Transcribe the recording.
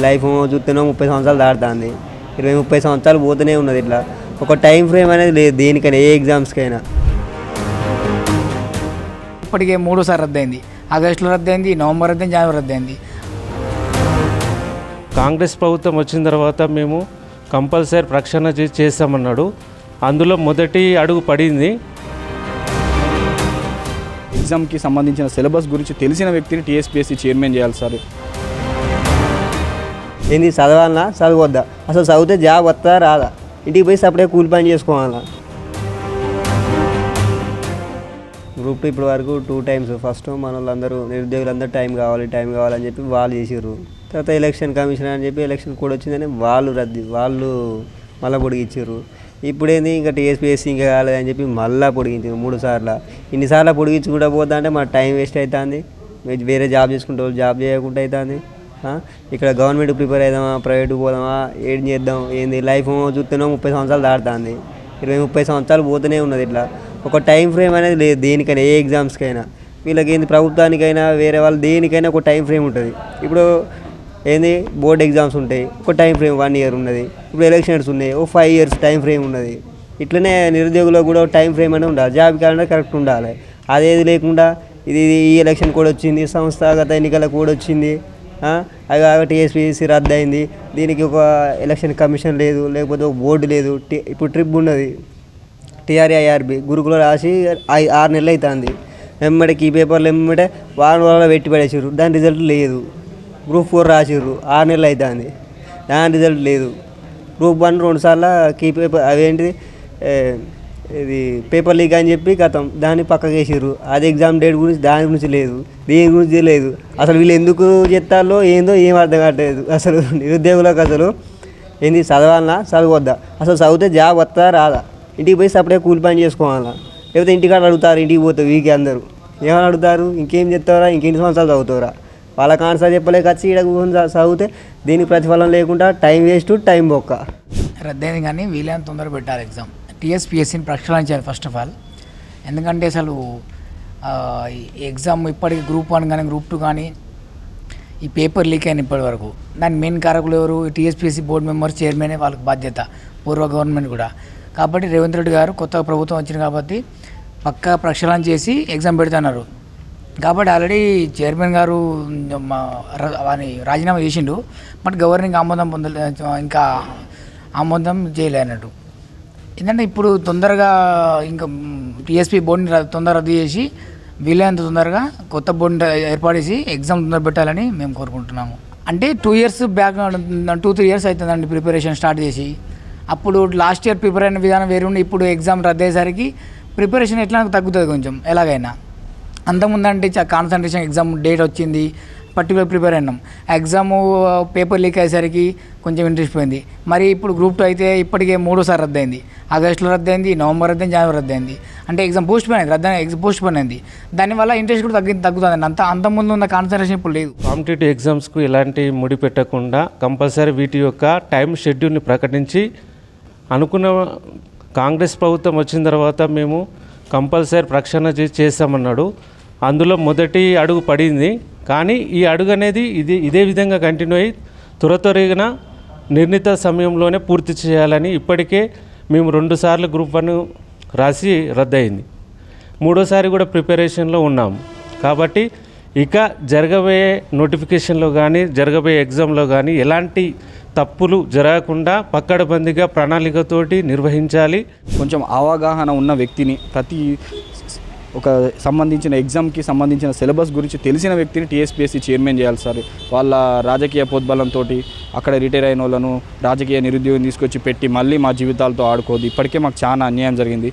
Life చూస్తేనో ముప్పై సంవత్సరాలు దాటుతుంది. ఇరవై ముప్పై సంవత్సరాలు పోతూనే ఉన్నది ఇట్లా. ఒక టైం ఫ్రేమ్ అనేది లేదు దేనికైనా ఏ ఎగ్జామ్స్కైనా ఇప్పటికే మూడోసారి రద్దయింది. ఆగస్టులో రద్దయింది నవంబర్ రద్దయింది జనవరి రద్దయింది. కాంగ్రెస్ ప్రభుత్వం వచ్చిన తర్వాత మేము కంపల్సరీ ప్రక్షాళన చే- చేస్తామన్నాడు. అందులో మొదటి అడుగు పడింది. ఎగ్జామ్కి సంబంధించిన సిలబస్ గురించి తెలిసిన వ్యక్తిని టీఎస్పీఎస్సీ చైర్మన్ చేయాలి సార్. ఏంది చదవాలన్నా చదవద్దా? అసలు చదివితే జాబ్ వస్తా రాదా? ఇంటికి పోయి సపరేట్ కూలి పని చేసుకోవాలా? గ్రూప్ టూ ఇప్పటి వరకు టూ టైమ్స్. ఫస్ట్ మన వాళ్ళందరూ నిరుద్యోగులందరూ టైం కావాలి టైం కావాలని చెప్పి వాళ్ళు చేసారు తర్వాత ఎలక్షన్ కమిషన్ అని చెప్పి ఎలక్షన్ కూడా వచ్చిందని వాళ్ళు రద్దు వాళ్ళు మళ్ళీ పొడిగించారు ఇప్పుడేంది ఇంకా టీఎస్పీఎస్సీ ఇంకా కాలేదని చెప్పి మళ్ళీ పొడిగించారు మూడు సార్లు. ఇన్నిసార్లు పొడిగించుకుంటా పోతా అంటే మన టైం వేస్ట్ అవుతుంది వేరే జాబ్ చేసుకుంటే వాళ్ళు జాబ్ చేయకుండా అవుతుంది ఇక్కడ గవర్నమెంట్ ప్రిపేర్ అవుదామా ప్రైవేట్ పోదామా ఏం చేద్దాం ఏంది? లైఫ్ చూస్తేనో ముప్పై సంవత్సరాలు దాడుతుంది ఇరవై ముప్పై సంవత్సరాలు పోతూనే ఉన్నది ఇట్లా. ఒక టైం ఫ్రేమ్ అనేది లేదు దేనికైనా ఏ ఎగ్జామ్స్కైనా వీళ్ళకి ఏంది? ప్రభుత్వానికైనా వేరే వాళ్ళు దేనికైనా ఒక టైం ఫ్రేమ్ ఉంటుంది. ఇప్పుడు ఏంది? బోర్డ్ ఎగ్జామ్స్ ఉంటాయి. ఒక టైం ఫ్రేమ్ వన్ ఇయర్ ఉన్నది. ఇప్పుడు ఎలక్షన్స్ ఉన్నాయి. ఓ ఫైవ్ ఇయర్స్ టైం ఫ్రేమ్ ఉన్నది. ఇట్లనే నిరుద్యోగులకు కూడా ఒక టైం ఫ్రేమ్ అనేది ఉండాలి. జాబ్ క్యాలెండర్ కరెక్ట్ ఉండాలి. అదేది లేకుండా ఇది ఇది ఈ ఎలక్షన్ కూడా వచ్చింది సంస్థాగత ఎన్నికల కూడా వచ్చింది. అది కాబట్టి టీఎస్పీసీ రద్దు అయింది. దీనికి ఒక ఎలక్షన్ కమిషన్ లేదు లేకపోతే ఒక బోర్డు లేదు. ఇప్పుడు ట్రిప్ ఉన్నది. టీఆర్ఐఆర్బి గురుకుల రాసి ఐ- ఆరు నెలలు అవుతుంది వెంబడికి ఈ పేపర్లు వెంబడే వారం వారం పెట్టి పడేసారు దాని రిజల్ట్ లేదు. గ్రూప్ ఫోర్ రాసిర్రు. ఆరు నెలలు అవుతుంది దాని రిజల్ట్ లేదు. గ్రూప్ వన్ రెండు సార్లు కీ పేపర్ అవేంటిది? ఇది పేపర్ లీక్ అని చెప్పి గతం దాన్ని పక్కకి వేసిర్రు. అది ఎగ్జామ్ డేట్ గురించి దాని గురించి లేదు. దీని గురించి లేదు. అసలు వీళ్ళు ఎందుకు చెప్తారో ఏందో ఏం అర్థం కావట్లేదు. అసలు నిరుద్యోగులకు అసలు ఏంది చదవాలన్నా చదవద్దా? అసలు చదివితే జాబ్ వస్తుందా రాదా? ఇంటికి పోయి సపరేట్ కూలి పని చేసుకోవాలా? లేకపోతే ఇంటికాడ అడుగుతారు ఇంటికి పోతే వీకే అందరూ. ఏమని అడుగుతారు? ఇంకేం చెప్తారా ఇంకెన్ని సంవత్సరాలు చదువుతారా వాళ్ళకి ఆన్సర్ చెప్పలేక వచ్చి ఇక్కడ కూర్చొని చదివితే దీనికి ప్రతిఫలం లేకుండా టైం వేస్ట్ టైం బొక్క. రద్దయింది కానీ వీలైన తొందరగా పెట్టాలి ఎగ్జామ్. టీఎస్పీఎస్సీని ప్రక్షాళించాలి ఫస్ట్ ఆఫ్ ఆల్ ఎందుకంటే అసలు ఎగ్జామ్ ఇప్పటికి గ్రూప్ వన్ కానీ గ్రూప్ టూ కానీ ఈ పేపర్ లీక్ అయిన ఇప్పటి వరకు. దాని మెయిన్ కారకులు ఎవరు? టీఎస్పీఎస్సీ బోర్డు మెంబర్స్ చైర్మనే వాళ్ళకి బాధ్యత పూర్వ గవర్నమెంట్ కూడా. కాబట్టి రేవంత్ రెడ్డి గారు కొత్త ప్రభుత్వం వచ్చింది కాబట్టి పక్కా ప్రక్షాళన చేసి ఎగ్జామ్ పెడుతున్నారు. కాబట్టి ఆల్రెడీ చైర్మన్ గారు మా వాని రాజీనామా చేసిండు బట్ గవర్నింగ్ ఆమోదం పొందలే ఇంకా ఆమోదం చేయలే అన్నట్టు. ఏంటంటే ఇప్పుడు తొందరగా ఇంకా టీఎస్పీ బోర్డుని తొందర రద్దు చేసి వీలైనంత తొందరగా కొత్త బోర్డుని ఏర్పాటు చేసి ఎగ్జామ్ తొందర పెట్టాలని మేము కోరుకుంటున్నాము. అంటే two years back two three years అవుతుందండి ప్రిపరేషన్ స్టార్ట్ చేసి. అప్పుడు లాస్ట్ ఇయర్ ప్రిపేర్ అయిన విధానం వేరు ఇప్పుడు ఎగ్జామ్ రద్దు అయ్యేసరికి ప్రిపరేషన్ ఎట్లా తగ్గుతుంది కొంచెం ఎలాగైనా. అంతకుముందంటే కాన్సన్ట్రేషన్ ఎగ్జామ్ డేట్ వచ్చింది పర్టికులర్ ప్రిపేర్ అయినాం. ఎగ్జామ్ పేపర్ లీక్ అయ్యేసరికి కొంచెం ఇంట్రెస్ట్ పోయింది. మరి ఇప్పుడు గ్రూప్ టూ అయితే ఇప్పటికే మూడోసారి రద్దయింది. ఆగస్టులో రద్దయింది నవంబర్ రద్దయింది జనవరి రద్దయింది. అంటే ఎగ్జామ్ పోస్ట్ పోయింది రద్ద ఎగ్జామ్ పోస్ట్ పోయింది దానివల్ల ఇంట్రెస్ట్ కూడా తగ్గి తగ్గుతుంది. అంత అంత ముందు ఉన్న కాన్సన్ట్రేషన్ ఇప్పుడు లేదు. కాంపిటేటివ్ ఎగ్జామ్స్కు ఎలాంటి ముడి పెట్టకుండా కంపల్సరీ వీటి యొక్క టైం షెడ్యూల్ని ప్రకటించి అనుకున్న కాంగ్రెస్ ప్రభుత్వం వచ్చిన తర్వాత మేము కంపల్సరీ ప్రక్షాళన చే- చేస్తామన్నాడు అందులో మొదటి అడుగు పడింది కానీ ఈ అడుగు అనేది ఇది ఇదే విధంగా కంటిన్యూ అయ్యి త్వర నిర్ణీత సమయంలోనే పూర్తి చేయాలని ఇప్పటికే మేము రెండుసార్లు గ్రూప్ వన్ రాసి రద్దయింది. మూడోసారి కూడా ప్రిపరేషన్లో ఉన్నాము కాబట్టి ఇక జరగబోయే నోటిఫికేషన్లో కానీ జరగబోయే ఎగ్జామ్లో కానీ ఎలాంటి తప్పులు జరగకుండా పక్కడబందిగా ప్రణాళికతోటి నిర్వహించాలి. కొంచెం అవగాహన ఉన్న వ్యక్తిని ప్రతి ఒక సంబంధించిన ఎగ్జామ్కి సంబంధించిన సిలబస్ గురించి తెలిసిన వ్యక్తిని టీఎస్పీఎస్సీ చైర్మన్ చేయాలి సార్. వాళ్ళ రాజకీయ పోద్బలంతో అక్కడ రిటైర్ అయిన వాళ్ళను రాజకీయ నిరుద్యోగం తీసుకొచ్చి పెట్టి మళ్ళీ మా జీవితాలతో ఆడుకోదు ఇప్పటికే మాకు చాలా అన్యాయం జరిగింది.